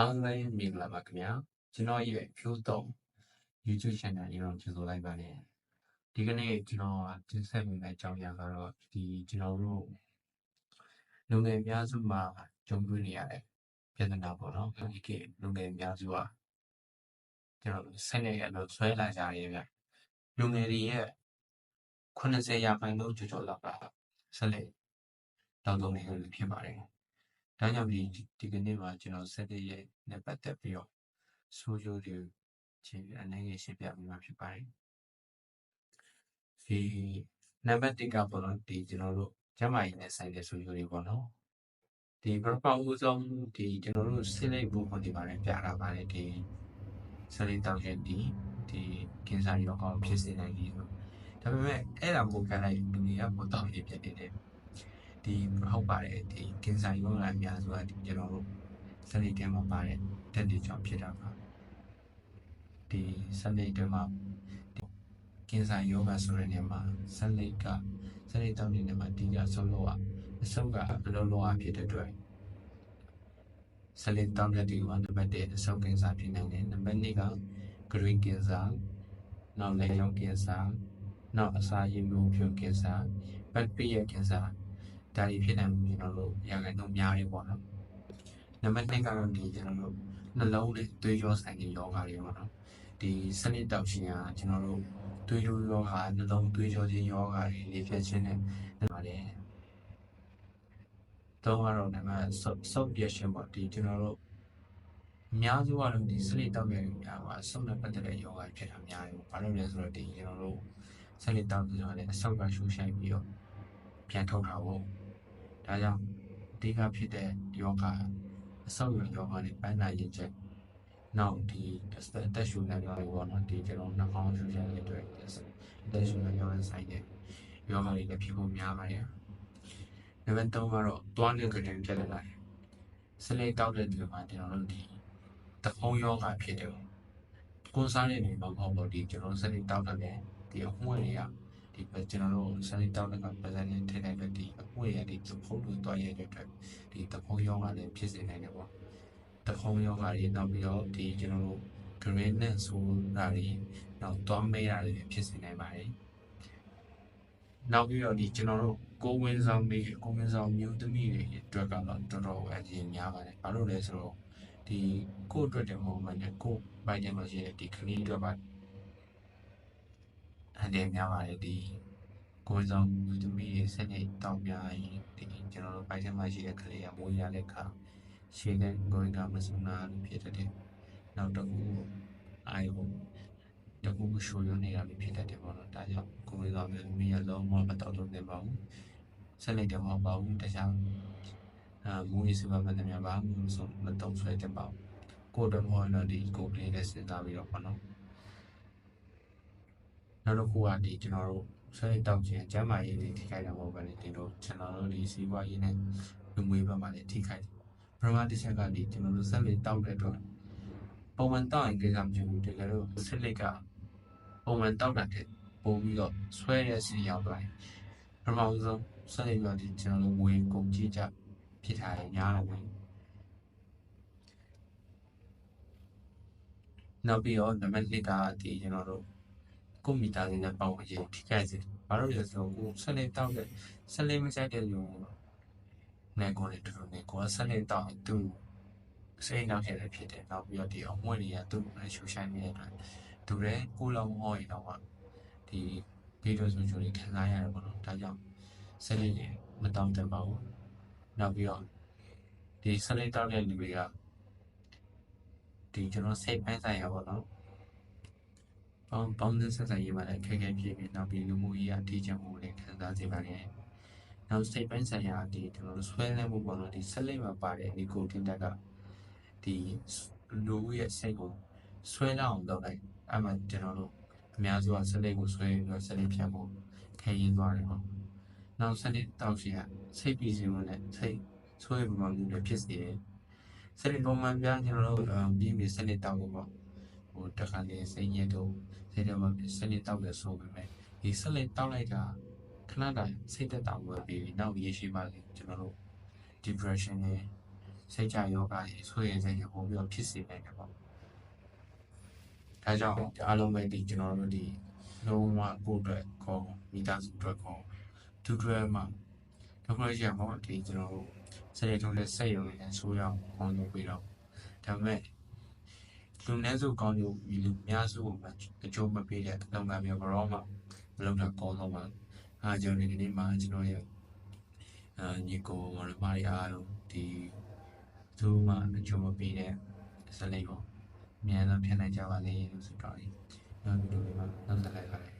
အားလုံးမင်္ဂလာပါခင်ဗျာကျွန်တော်ရဲ့ဖြိုးတော့ YouTube channel လေးတော့ကြိုဆိုလိုက်ပါတယ်ဒီကနေ့ကျွန်တော်ကတင်ဆက်ပေးမယ့်အကြောင်းအရာကတော့ဒီကျွန်တော်တို့လူငယ်အများစုမှာကြုံတွေ့နေရတဲ့ပြဿနာပေါ့နော်ဒီကလူငယ်အများစုကကျွန်တော်ဆက်နေရလို့ဆွဲလာကြရဲဗျလူငယ်တွေရဲ့80ရာခိုင်နှုန်းကျော်ကျော်လောက်ကဆက်လက်တောင်းတနေလို့ဖြစ်ပါတယ် ဒါကြောင့်ဒီဒီကနေ့မှာကျွန်တော်ဆက်တဲ့ရဲ့နဲ့ပတ်သက်ပြီးတော့ဆိုးကျိုးတွေချင်းအနေငယ်ရှင်းပြပေးမှာဖြစ်ပါတယ်ဒီနံပါတ်1ကပေါ့နော်ဒီကျွန်တော်တို့ကျမကြီးနဲ့ဆိုင်တဲ့ဆိုးကျိုးတွေပေါ့နော်ဒီပထမဦးဆုံးဒီကျွန်တော်တို့စိလိပ်ဘူးပုံဒီပါတယ်ပြတာပါတယ်ဒီစိလိပ်တောက်ရဲ့ဒီဒီကင်ဆာရောဂါကိုဖြစ်စေနိုင်တယ်ဆိုဒါပေမဲ့အဲ့ဒါကိုခံလိုက်လူတွေကပိုတောက်ရဖြစ်နေတယ် ဒီဟုတ်ပါတယ်ဒီကင်ဆာရောဂါအများစုကဒီကျွန်တော်တို့စနိတ်ထဲမှာပါတယ်တက်တည်ကြောင့်ဖြစ်တာပါဒီစနိတ်ထဲမှာဒီကင်ဆာရောဂါဆိုတဲ့နေရာမှာစနိတ်ကစနိတ်တောင်းနေတဲ့မှာဒီကဆုံးလို့အဆုံးကအလုံးလုံးအဖြစ်တဲ့အတွက်စနိတ်တောင်းတဲ့ဒီကနံပါတ်1အဆုံးကင်ဆာဖြစ်နိုင်တယ်နံပါတ်2က green ကင်ဆာနောက်လက်ရောင်ကင်ဆာနောက်အစာရည်မျိုးဖြူကင်ဆာပတ်ပိယကင်ဆာ ဒါတွေဖြစ်နိုင်မှုကျွန်တော်တို့ရာခိုင်နှုန်းများတယ်ပေါ့နော်နံပါတ်2ကတော့ဒီကျွန်တော်တို့နှလုံးနဲ့သွေးကြောဆိုင်တဲ့ယောဂါတွေပေါ့နော်ဒီစနစ်တောက်ရှင်ကကျွန်တော်တို့သွေးကြောယောဂါနှလုံးသွေးကြောချင်းယောဂါတွေနေဖြစ်ခြင်းနဲ့ပါတယ်တော့ကတော့နံပါတ်ဆုပ်ပြရှင်ပေါ့ဒီကျွန်တော်တို့အများစုကတော့ဒီစနစ်တောက်ရဲ့များပါဆုပ်နဲ့ပတ်သက်တဲ့ယောဂါဖြစ်တာများတယ်ဘာလို့လဲဆိုတော့ဒီကျွန်တော်တို့စနစ်တောက်ဆိုတာလည်းအဆုပ်ကရှူဆိုင်ပြီးတော့ပြန်ထုတ်တာပေါ့ ဒါကြောင့်အဓိကဖြစ်တဲ့ယောဂအဆောက်အဦယောဂတွေပန်းနာရင်ချက်နောက်ဒီအသက်ရှူနေကြတယ်ပေါ့နော်ဒီကျွန်တော်နှာခေါင်းရှူရတဲ့အတွက်အသက်ရှူနေယောဂဆိုင်တဲ့ယောဂတွေလည်းဖြစ်ဖို့များပါတယ်နံပါတ်3ကတော့သွားနေကြတဲ့ဖြစ်လာတယ်စလိတောက်တဲ့ဒီမှာကျွန်တော်တို့ဒီတခုံးယောဂဖြစ်တယ်ကိုယ်စားနေနေမှာမဟုတ်ဘူးဒီကျွန်တော်စလိတောက်တဲ့ဒီအမှုတွေက ဒီကျွန်တော်တို့စနိတောင်းတဲ့ကပဇန်နဲ့ထည့်လိုက်တဲ့ဒီအပွင့်ရတဲ့သဖုံးတွေတွားရတဲ့အတွက်ဒီသဖုံးရောဂါလည်းဖြစ်စေနိုင်တယ်ပေါ့သဖုံးရောဂါတွေနောက်ပြီးတော့ဒီကျွန်တော်တို့ greenness ဆိုတာတွေနောက်တွားမဲရတွေဖြစ်စေနိုင်ပါတယ်နောက်ပြီးတော့ဒီကျွန်တော်တို့ကိုဝင်းဆောင်မိကိုဝင်းဆောင်မျိုးသမီးတွေအတွက်ကတော့တော်တော်အရင်များပါတယ်ဘာလို့လဲဆိုတော့ဒီကိုအတွက်တည်းမဟုတ်ဘူးနဲ့ကိုပိုင်တယ်လို့ရှိရင်ဒီခလေးအတွက်ပါအ န်တယ်များပါတယ်ဒီကိုယ်ဆောင်သူမီးရဲ့ဆက်နေတောင်းပြရင်ဒီကျွန်တော်တို့ပိုက်ထဲမှာရှိတဲ့ကလေးကမိုးရတဲ့ခါရှေ့တဲ့ကိုယ်ကမစနာလို့ဖြစ်တဲ့နောက်တစ်ခုအာယုတကူရှိုးရနေတာလည်းဖြစ်တတ်တယ်ပေါ့နော်ဒါကြောင့်ကိုယ်ဆောင်မျိုးမီးရလုံးမမတောက်လို့နေပါဘူးဆက်လိုက်တယ်မဟုတ်ပါဘူးတခြားအာမူရေးစပါမတဲ့များပါမှုဆိုမတုံဆွဲတဲ့ပါကိုယ်တော်မော်နော်ဒီကိုယ်ကလေးနဲ့စဉ်းစားပြီးတော့ပေါ့နော် နောက်တစ်ခုကဒီကျွန်တော်တို့ဆွဲတောက်ခြင်းကျမ်းမာရေးတွေထိခိုက်တာမဟုတ်ဘဲနဲ့ဒီလိုကျွန်တော်တို့ဒီစီးပွားရေးနဲ့လူမှုရေးဘက်မှာလည်းထိခိုက်တယ်ပထမတစ်ချက်ကဒီကျွန်တော်တို့ဆက်လက်တောက်တဲ့အတွက်ပုံမှန်တောက်ရင်ကိစ္စမဖြစ်ဘူးတကယ်လို့ဆက်လက်ကပုံမှန်တောက်တာတဲ့ပို့ပြီးတော့ဆွဲရစီရောက်သွားတယ်ပထမဆုံးဆက်လက်ကဒီကျွန်တော်တို့ဝေကုန်ကြီးကြဖြစ်ထားရင်များတယ်နောက်ပြီးတော့နံပါတ်၄ကဒီကျွန်တော်တို့ ကိုမိသားစုနဲ့ပေါင်းဝန်းကျင်ထိခိုက်စေဘာလို့လဲဆိုတော့ကိုဆက်လက်တောက်တဲ့ဆက်လက်မဆိုင်တဲ့လူနဲ့ကိုလည်းတူတူနဲ့ကိုကဆက်လက်တောက်သူစိတ်နောက်ထည့်လည်းဖြစ်တယ်နောက်ပြီးတော့ဒီအမွှေးတွေကသူ့နဲ့ရှူဆိုင်နေတဲ့အတွက်သူလည်းကိုလောင်ဟောရင်တော့ဒီဗီဒီယိုဆိုချိုတွေခံစားရတယ်ပေါ့နော်ဒါကြောင့်ဆက်လက်တွေမတောင်းတပါဘူးနောက်ပြီးတော့ဒီဆက်လက်တောက်တဲ့လူတွေကဒီကျွန်တော်စိတ်ပိုင်းဆိုင်ရာပေါ့နော် ပေါင်းပေါင်းတဲ့ဆက်ဆံရေးမှာလည်းခက်ခဲဖြစ်ပြီးနောက်ပြီးလူမှုရေးအထီးကျန်မှုလည်းခံစားစေပါတယ်။နောက်စိတ်ပိုင်းဆိုင်ရာဒီကျွန်တော်တို့ဆွဲလန်းမှုပေါ့နော်ဒီဆက်လက်မှာပါတဲ့နီကိုတင်တက်ကဒီလူရဲ့စိတ်ကိုဆွဲလောက်အောင်လုပ်လိုက်အဲ့မှာကျွန်တော်တို့အများစုကဆက်လက်ကိုဆွဲပြီးတော့ဆက်လက်ဖြတ်ဖို့ခဲရင်းသွားတယ်ပေါ့။နောက်ဆက်လက်တောက်ရှိကစိတ်ပြီးစီမှုနဲ့စိတ်ဆွဲမှုမှုလည်းဖြစ်စေတယ်။ဆက်လက်ပုံမှန်ပြန်ကျွန်တော်တို့ပြီးပြီးဆက်လက်တောက်ဖို့ပေါ့ဟို တခါလေစိတ်ညစ်တော့စိတ်ထဲမှာစနစ်တောက်တယ်ဆိုပေမဲ့ဒီဆက်လက်တောက်လိုက်တာခဏတာစိတ်သက်သာမှုပဲပြီးနောက်ရေရှိပါလေကျွန်တော်တို့ depression နဲ့စိတ်ကြယောဂတွေဆွေးရင်စိတ်တွေပို့ပြီးတော့ဖြစ်စေနိုင်တယ်ပေါ့ဒါကြောင့်အားလုံးပဲဒီကျွန်တော်တို့ဒီလုံးဝကိုယ့်အတွက်ခေါ်မိသားစုအတွက်ခေါ်သူတွေမှာဒုက္ခရမှာဒီကျွန်တော်တို့စိတ်ထုံးတဲ့စိတ်ရုံနဲ့ဆိုးရအောင်ကောင်းလုပ်ပြီးတော့ဒါပေမဲ့ လူနည်းစုကောင်းကျိုးပြီးလူများစုကိုအကျိုးမပေးတဲ့လုပ်ငန်းမျိုးကတော့မှမလုပ်တာကောင်းတော့ပါအားကြောင့်ဒီနေ့မှာကျွန်တော်ရဲ့အာညီကိုမရမရီအားလုံးဒီသူမှအကျိုးမပေးတဲ့ဇလိပေါ့အများဆုံးဖြစ်နိုင်ကြပါလေလို့ဆိုတော့ဒီနောက်ဗီဒီယိုလေးမှာနောက်ဆက်လိုက်ပါမယ်